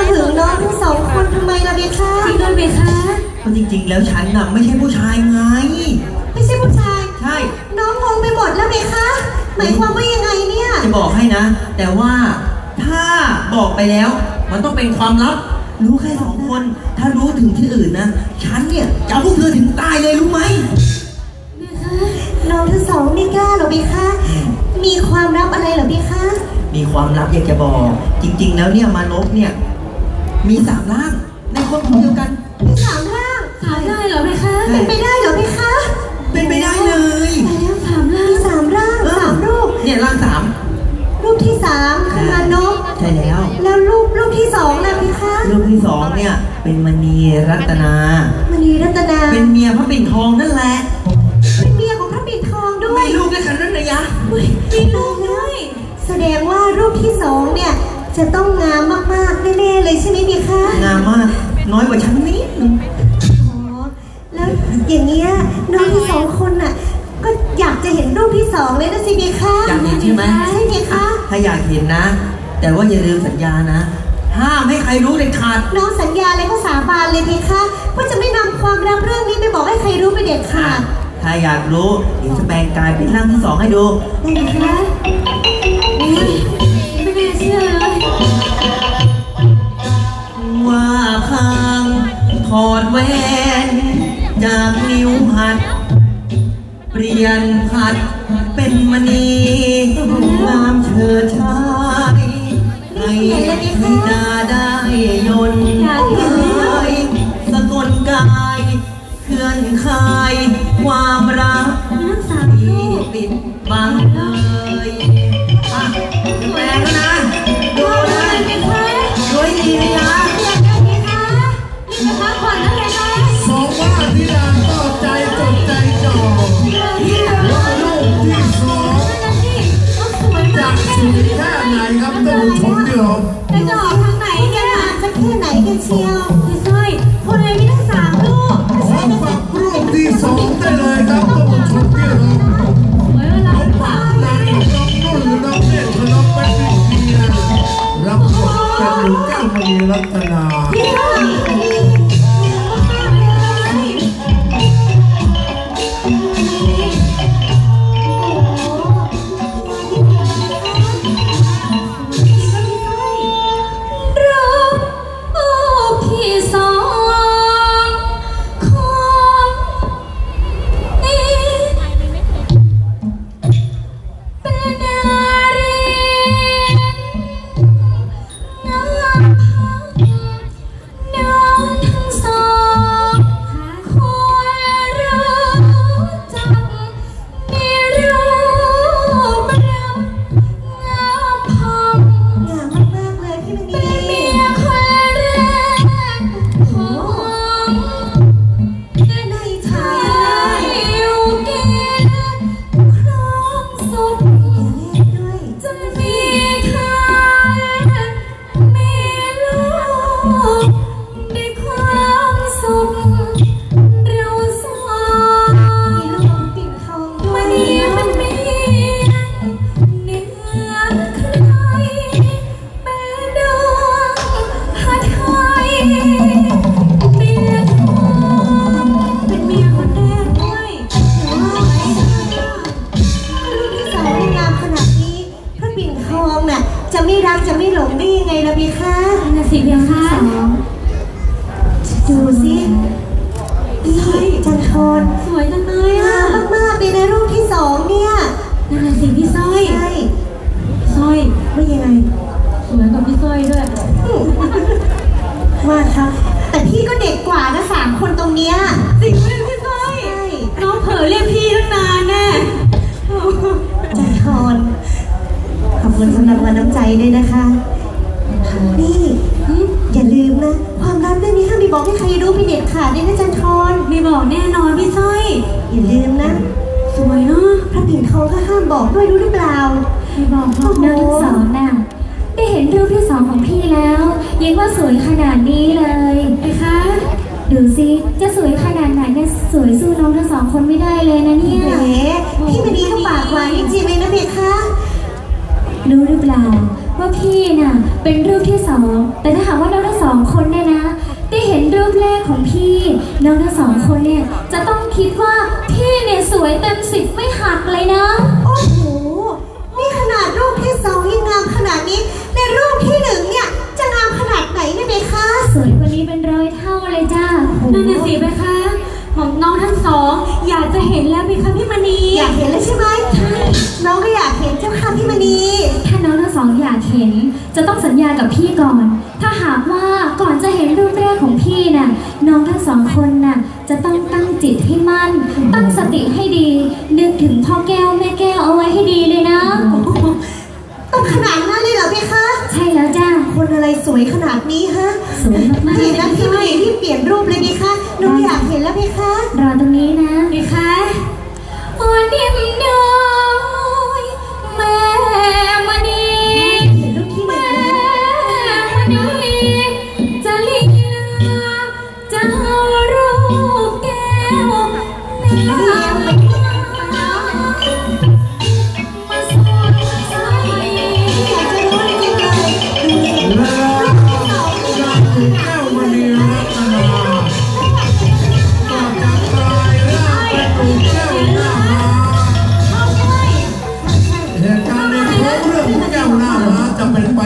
มาหึงน้องทั้งสองคนทำไมล่ะเบคะจริงด้วยเบคะเพราะจริง ๆ แล้วฉันน่ะไม่ใช่ผู้ชายไง ไม่ใช่ผู้ชาย ใช่ น้องงงไปหมดแล้วเบคะหมายความว่ายังไงเนี่ย จะบอกให้นะ แต่ว่าถ้าบอกไปแล้ว มันต้องเป็นความลับ รู้แค่สองคน ถ้ารู้ถึงที่อื่นนะ ฉันเนี่ยจะเอาพวกเธอถึงตายเลยรู้ไหมเบคะน้องทั้งสองไม่กล้าเหรอเบคะมีความลับอะไรเหรอเบคะมีความลับอยากจะบอก จริง ๆ แล้วเนี่ยมานพเนี่ย มีสามร่างในคนคนเดียวกัน มีสามร่างถามได้เหรอเบคะ เป็นไปได้เหรอเบคะเป็นไปได้เลยแต่แล้วสามร่างมีสามร่างสามรูป เนี่ยร่างสามรูปที่สามคือมานพใช่แล้ว แล้วรูปรูปที่สองล่ะเบคะรูปที่สองเนี่ย เป็นมณีรัตนา มณีรัตนาเป็นเมียพระปิ่นทองนั่นแหละเป็นเมียของพระปิ่นทองด้วมียลูกด้วยกันนั่นนะยะมีลูกด้วยแสดงว่ารูปที่สองเนี่ย จะต้องงามมากๆแน่ๆเลยใช่ไหมเบคะงามมาก น้อยกว่าฉันนิดนึงอ๋อแล้วอย่างเงี้ยน้องทั้งสองคนน่ะ ก็อยากจะเห็นรูปที่สองเลยนะสิเบคะอยากเห็นใช่ไหมใช่เบคะถ้าอยากเห็นนะ แต่ว่าอย่าลืมสัญญานะห้ามให้ใครรู้เด็ดขาดน้องสัญญาเลยก็สาบานเลยเบคะว่าจะไม่นำความลับเรื่องนี้ไปบอกให้ใครรู้ไปนเด็ดขาดถ้าอยากรู้เดี๋ยวจะแปลงกายเป็นร่างที่สองให้ดู ได้ไหมคะอุ๊ยไม่น่าเชื่อเลย ถอดแหวนจากนิ้วหัด เปลี่ยนผัดเป็นมณีงามเชิดชายให้ธิดาได้ยนต์กายสกลกายเคลื่อนคายความรักมีทั้งสามที่ลูกปิดบังเลย ล่ะพี่คะนั่นนะสิเพียงค่ะดูสินี่จันทรสวยจังเลยงาอะมมากๆเลยนะรูปที่สองเนี่ยนั่นนะสิพี่สร้อยใช่สร้อยว่ายังไงสวยกว่าพี่สร้อยด้วยว่าครับแต่พี่ก็เด็กกว่านะสามคนตรงเนี้ยจริงไหมพี่สร้อยใช่น้องเผลอเรียกพี่ตั้งนานแน่จันทรขอบคุณสำหรับวันน้ำใจด้วยนะคะ นี่ อย่าลืมนะ ความลับเรื่องนี้ห้ามไปบอกให้ใครรู้ไปเด็ดขาดเลยนะจันทรไม่บอกแน่นอนพี่สร้อย อย่าลืมนะ สวยเนาะพระปิ่นทองก็ห้ามบอกด้วยรู้หรือเปล่า ไม่บอกพ่อน้องทั้งสองน่ะได้เห็นรูปที่สองของพี่แล้วยังว่าสวยขนาดนี้เลยไปคะดูสิจะสวยขนาดไหนเนี่ยสวยสู้น้องทั้งสองคนไม่ได้เลยนะเนี่ยแหมพี่มณีก็ปากหวานจริงๆเลยนะเบคะรู้หรือเปล่า ว่าพี่น่ะเป็นรูปที่สอง แต่ถ้าหากว่าน้องทั้งสองคนเนี่ยนะ ได้เห็นรูปแรกของพี่ น้องทั้งสองคนเนี่ยจะต้องคิดว่าพี่เนี่ยสวยเต็มสิบไม่หักเลยนะ ห็น จะต้องสัญญากับพี่ก่อน ถ้าหากว่าก่อนจะเห็นรูปแรกของพี่น่ะน้องทั้งสองคนน่ะจะต้องตั้งจิตให้มั่น ตั้งสติให้ดี นึกถึงพ่อแก้วแม่แก้วเอาไว้ให้ดีเลยนะ ต้องขนาดนั้นเลยเหรอเบคะ ใช่แล้วจ้าคนอะไรสวยขนาดนี้ฮะสวยมากดีนะพี่มณีที่เปลี่ยน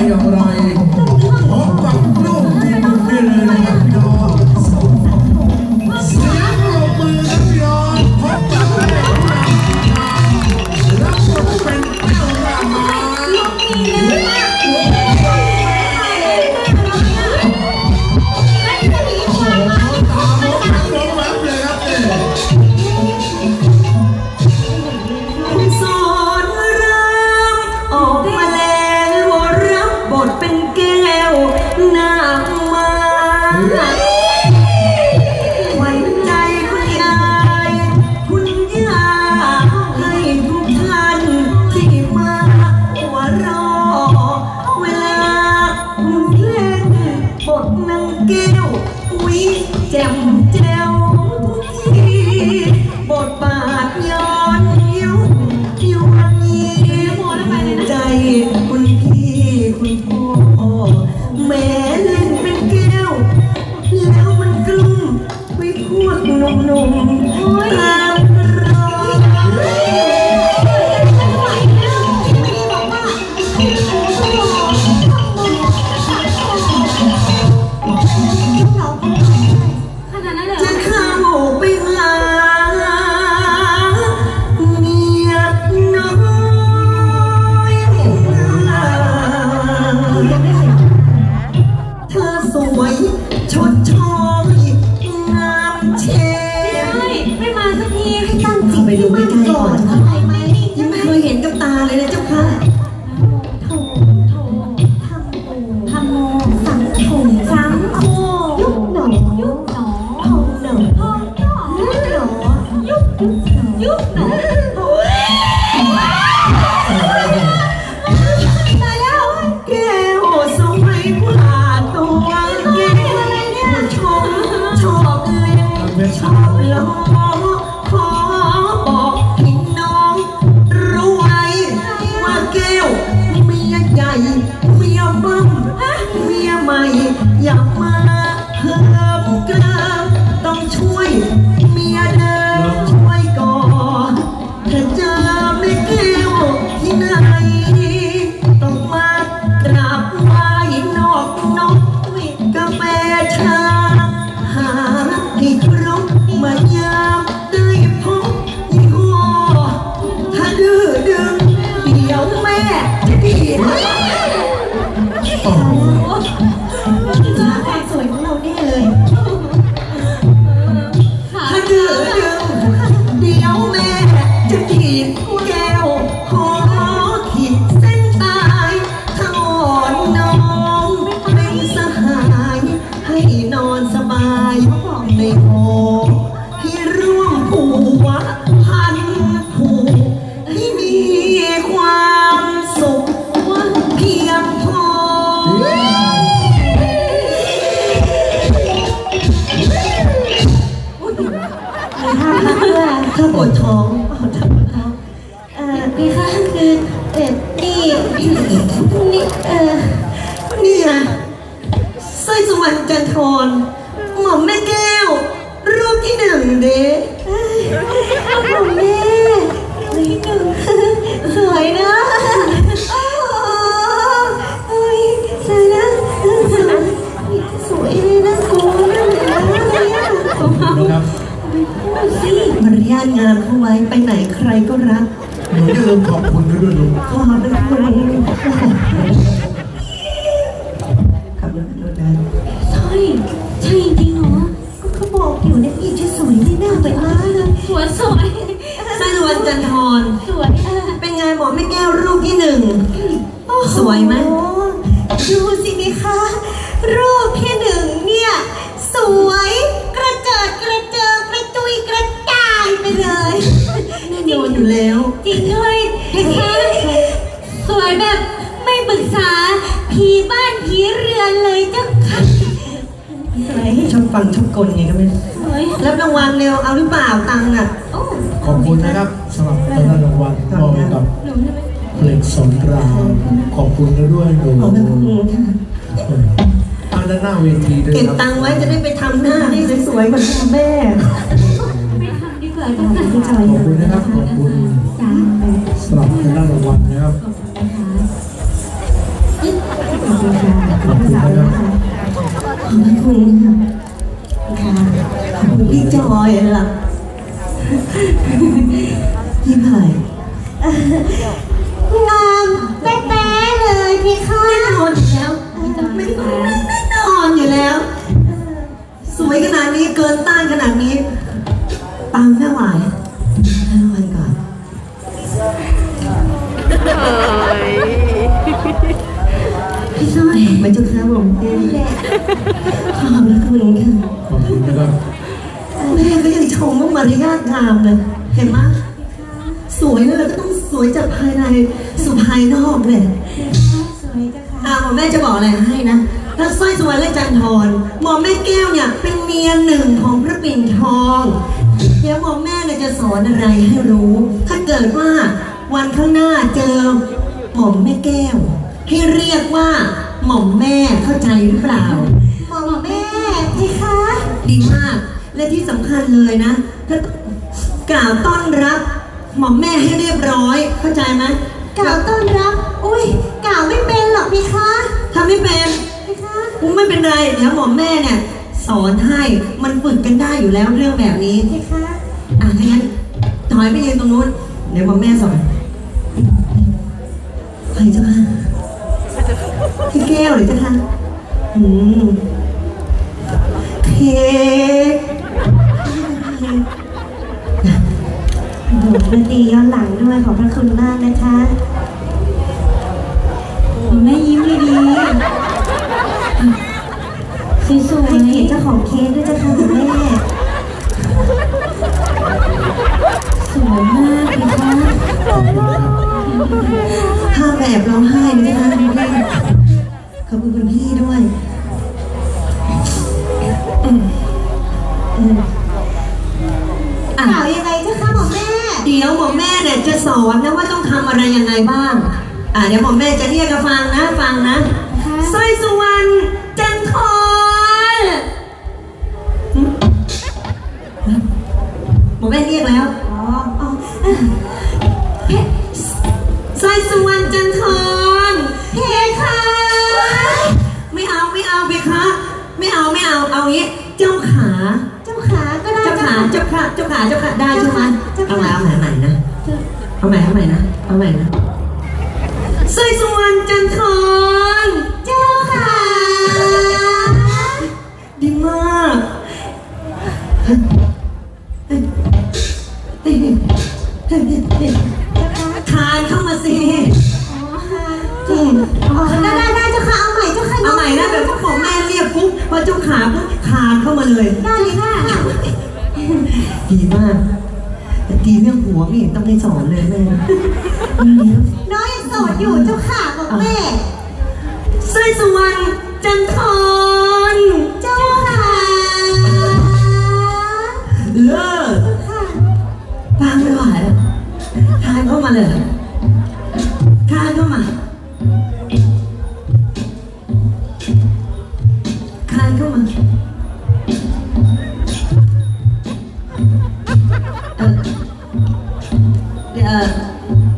จ มารยาทงามเข้าไว้ไปไหนใครก็รักหนูอย่าลืมขอบคุณเขาด้วยลูกขอบเป็นคุณขับรถรถได้ใช่ใช่จริงเหรอก็เขาบอกอยู่เนี่ยพี่จะสวยที่หน้าไปม้าเลยสวยสวยสร้อยนวลจันทรสวยเออเป็นไงหมอแม่แก้วรูปที่หนึ่งสวยไหมโอ้ดูสินี่คะรูปที่หนึ่งเนี่ย สวย แน่นอนอยู่แล้ว จริงด้วยนะคะสวยแบบไม่ปรึกษาผีบ้านผีเรือนเลยเจ้าค่ะสวยชอบฟังชอบกลไงก็ไม่รู้สวยรับรางวัลเร็วเอาหรือเปล่าตังค์อะ โอ้ขอบคุณนะครับสำหรับรางวัลมอบให้กับหนูจะไปเพลงสอนรามขอบคุณนะด้วยหนูขอบคุณค่ะอันด้านหน้าเวทีด้วยเก็บครับ ตังค์ไว้จะได้ไปทำหน้าให้สวยๆเหมือนพ่อแม่ไป ทำดีกว่าเจ้าค่ะพี่จอยขอบคุณนะครับขอบคุณจ้าสำหรับทางด้านรางวัลนะครับขอบคุณนะคะขอบคุณค่ะขอบคุณนะครับขอบคุณค่ะขอบคุณพี่จอยล่ะพี่ไผ่งามแป๊ะเลยพี่คะแน่นอนอยู่แล้วไม่ต้องแน่นอนอยู่แล้ว สวยขนาดนี้เกินต้านขนาดนี้ ยังชมว่ามารยาทงามเลย เห็นไหมสวยแล้วเราก็ต้องสวยจากภายในสู่ภายนอกเลยสวยจ้ะค่ะอ่าหมอแม่จะบอกอะไรให้นะถ้าสร้อยสวรรค์และจันทรหมอแม่แก้วเนี่ยเป็นเมียหนึ่งของพระปิ่นทอง เดี๋ยวหมอแม่เนี่ยจะสอนอะไรให้รู้ ถ้าเกิดว่าวันข้างหน้าเจอหม่อมแม่แก้ว ให้เรียกว่าหม่อมแม่เข้าใจหรือเปล่า หม่อมแม่พี่คะดีมาก และที่สำคัญเลยนะ ถ้ากล่าวต้อนรับ หม่อมแม่ให้เรียบร้อย เข้าใจไหมกล่าวต้อนรับ อุ้ยกล่าวไม่เป็นหรอกพี่คะถ้าไม่เป็นพี่คะกูไม่เป็นไรเดี๋ยวหม่อมแม่เนี่ยสอนให้มันฝึกกันได้อยู่แล้วเรื่องแบบนี้พี่คะอะถ้างั้นถอยไปยืนตรงนู้นเดี๋ยวหม่อมแม่สอนใครเจ้าค่ะพี่แก้วหรือเจ้าค่ะอืมเค้ กโอ้โหดนตรีย้อนหลังด้วยขอบพระคุณมากนะคะแม่ยิ้มเลยดีสวยให้เกียรติเจ้าของเค้กด้วยจ้ะค่ะคุณแม่ๆสวยมากเลยค่ะขอบคุณนะครับห้ามแอบร้องไห้เลยนะคะคุณพี่ขอบคุณคุณพี่ด้วย อืมอืมอะ กล่าวยังไงเจ้าค่ะหม่อมแม่ เดี๋ยวหมอแม่เนี่ยจะสอนนะว่าต้องทำอะไรยังไงบ้าง อะเดี๋ยวหมอแม่จะเรียกกันฟังนะฟังนะสร้อยสุวรรณจันทรหึหมอแม่เรียกแล้วาขาเจ้าขาเจ้าขาเจ้าขาได้ใช่ไหมเจ้าเอาขาใหม่เอาใหม่ใหม่นะเอาใหม่เอาใหม่นะเอาใหม่นะสร้อยสุวรรณจันทรเจ้าขาดีมากานเข้ามาเลยคาเข้ามาคาเข้ามาเดี๋ยว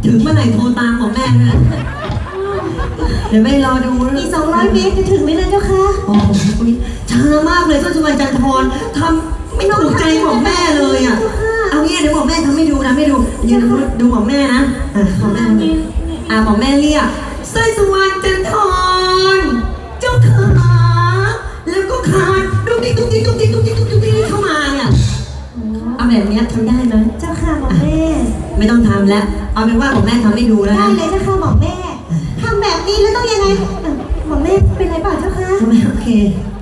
ถึงเมื่อไหร่โทรตามของแม่นะเดี๋ยวไม่รอดูมีสองร้อยเมตรจะถึงไหมนะเจ้าค่ะโอ้โช้ามากเลยเจ้าชวันจันทพรทำไม่ถูกใจของแม่เลยอะ เดี๋ยวหมอมแม่ทำให้ดูนะไม่ดูยืนดูดูหมอมแม่นะอะหมอมแม่อะหมอมแม่เรียกสร้อยสุวรรณจันทรเจ้าขาแล้วก็ขาดดุ๊กดิ๊กดุ๊กดิ๊กดุ๊กดิ๊กดุ๊กดิ๊กดุ๊กดิ๊กดุ๊กดิ๊กเข้ามาเนี่ยเอาแบบเนี้ยทำได้ไหมเจ้าค่ะหมอมแม่ไม่ต้องทำแล้ว เอาเป็นว่าหมอมแม่ทำให้ดูแล้วได้นะเลยเจ้าค่ะหมอมแม่ทำแบบนี้แล้วต้องยังไงเอ่อหมอมแม่เป็นไรเปล่าเจ้าค่ะทำไมโอเค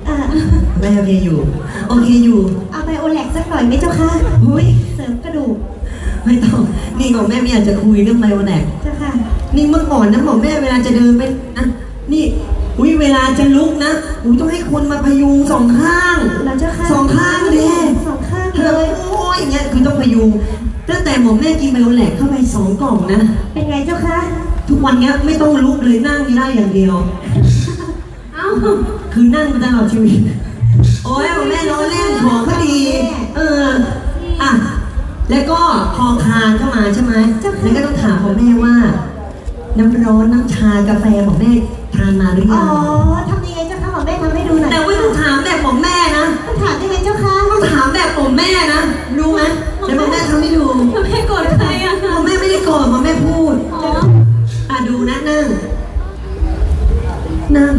อ่า แม่โอเคอยู่ โอเคอยู่ เอาไบโอแลกสักหน่อยไหมเจ้าค่ะอุ้ย ริมกระดูกไม่ต้อง นี่หม่อมแม่ไม่อยากจะคุยเรื่องไบโอแลกเจ้าค่ะ นี่เมื่อก่อนนะหม่อมแม่เวลาจะเดินไปอะนี่อุ้ยเวลาจะลุกนะอุ้ยต้องให้คนมาพยุงสองข้างแล้วเจ้าค่ะสองข้างเลยสองข้างเธเลอย โอ้ยอย่างเงี้ยคือต้องพยุงตั้งแต่หม่อมแม่กินไบโอแลกเข้าไปสองกล่องนะ เป็นไงเจ้าค่ะ ทุกวันเนี้ยไม่ต้องลุกเลยนั่งได้อย่างเดียว เอ้า คือนั่งมาตลอดชีวิต โอ้ยหม่อมแม่ล้อเล่นของก็ดี เออ อะ แล้วก็พอคานเข้ามาใช่ไหมแล้วก็ต้องถามหม่อมแม่ว่า น้ำร้อนน้ำชากาแฟหม่อมแม่ทานมาหรืออ๋ยัองทำยังไงเจ้าค่ะหมอมแม่ทำให้ดูหน่อยแต่ว่าต้องถามแบบหม่อมแม่นะ ต้องถามยังไงเจ้าค่ะต้องถามแบบหม่อมแม่นะ รู้ไหมเดี๋ยวหม่อมแม่ทำให้ดูแม่โกรธใครอะหม่อมแม่ไม่ได้โกรธหม่อมแม่พูด อ๋อ อะดูนะนั่ง นั่ง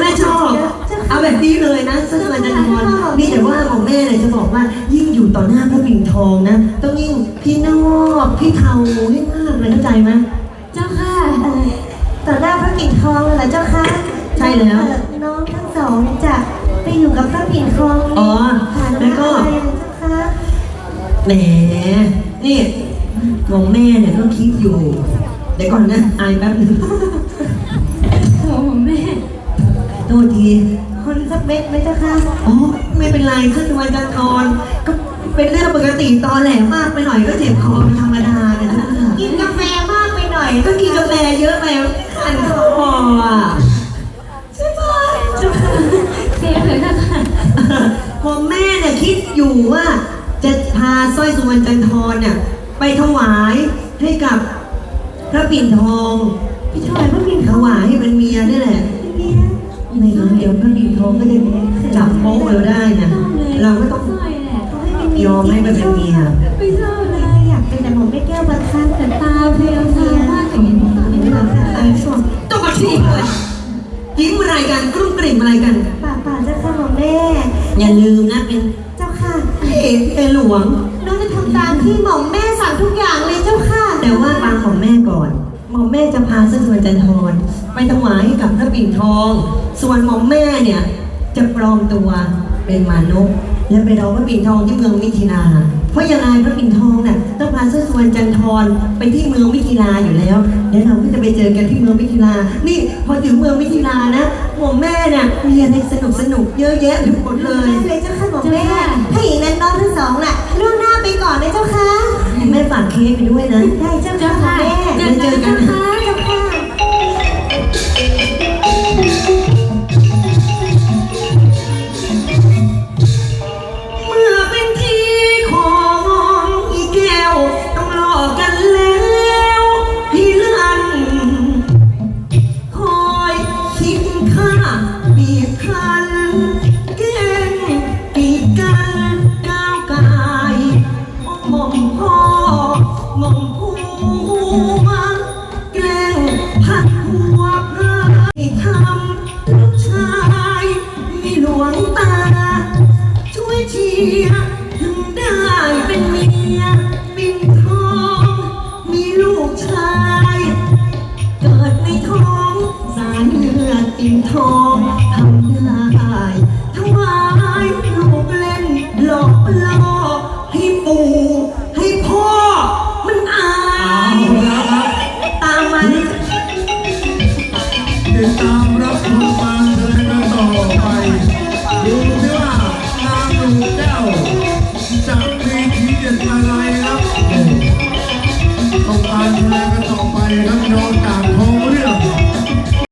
แม่ชอบ เอาแบบนี้เลยนะสักวันจันทรนี่แต่ว่าของแม่เนี่ยจะบอกว่ายิ่งอยู่ต่อหน้าพระปิ่นทองนะ ต้องยิ่งพี่นอกพี่เทาให้มากเลยเข้าใจไหมเจ้าค่ะเอ่อต่อหน้าพระปิ่นทองเลยเหรอเจ้าค่ะใช่แล้ว เอ่อน้องทั้งสองจะไปอยู่กับพระปิ่นทองอ๋อฐานะแล้วก็ อะไรนะเจ้าค่ะแหม นี่ของแม่เนี่ยต้องคิดอยู่ เดี๋ยวก่อนนะอายแป๊บนึงโอ้แม่ โทษทีคนสักเม็ดไหมเจ้าค่ะอ๋อไม่เป็นไรขึ้นวันจันทรก็เป็นเรื่องปกติตอนแหลมากไปหน่อยก็เจ็บคอเป็นธรรมดาเนี่ยนะกินกาแฟมากไปหน่อย ก็กินกาแฟเยอะไปขันคออะใช่ปะเจ้าค่ะเสียเลยค่ะพอแม่เนี่ยคิดอยู่ว่าจะพาสร้อยสุวรรณจันทรเนี่ยไปถวายให้กับพระปิ่นทอง พี่ถวายพระปิ่นทถองวายให้เป็นเมียนี่แหละเมียไม่งั้นเดี๋ยวพระปิ่นทองก็จะจับโป๊ะเราได้นะ เราก็ต้องสร้อยแหละเขาให้เป็นเมียยอมให้มันเป็นเมียไม่ชอบเลยอยากเป็นแต่ผมไม่แก้วบางครั้งแต่แต่ตาเพลียวตามากอย่างนี้ตาไม่ได้เออช่วงต้องมาชี้เลยยิ้มอะไรกันกลุ้มกลิ่มอะไรกันป่าป่าเจ้าค่ะของแม่ อย่าลืมนะเป็นเจ้าค่ะพระเอกเป็นหลวงน้องจะทำตามที่หม่อมแม่สั่งทุกอย่างเลยเจ้าค่ะ แต่ว่าฟังของแม่ก่อน หม่อมแม่จะพาสร้อยสุวรรณจันทรไปถวายให้กับพระปิ่นทอง ส่วนหม่อมแม่เนี่ยจะปลอมตัวเป็นมานพและไปรอพระปิ่นทองที่เมืองมิถิลา เพราะยังไงพระปิ่นทองน่ะต้องพาสร้อยสุวรรณจันทรไปที่เมืองมิถิลาอยู่แล้วแล้วเราก็จะไปเจอกันที่เมืองมิถิลา นี่พอถึงเมืองมิถิลานะหม่อมแม่เนี่ยมีอะไรสนุกสนุกๆเยอะแยะไปหมดเลยได้เลยเจ้าค่ะหม่อมแม่ถ้าอย่างนั้นน้องทั้งสองน่ะล่วงหน้าไปก่อนเลยเจ้าค่ะ แม่ฝากเค้กไปด้วยนะ ได้เจ้าค่ะหม่อมแม่เดี๋ยวเจอกัน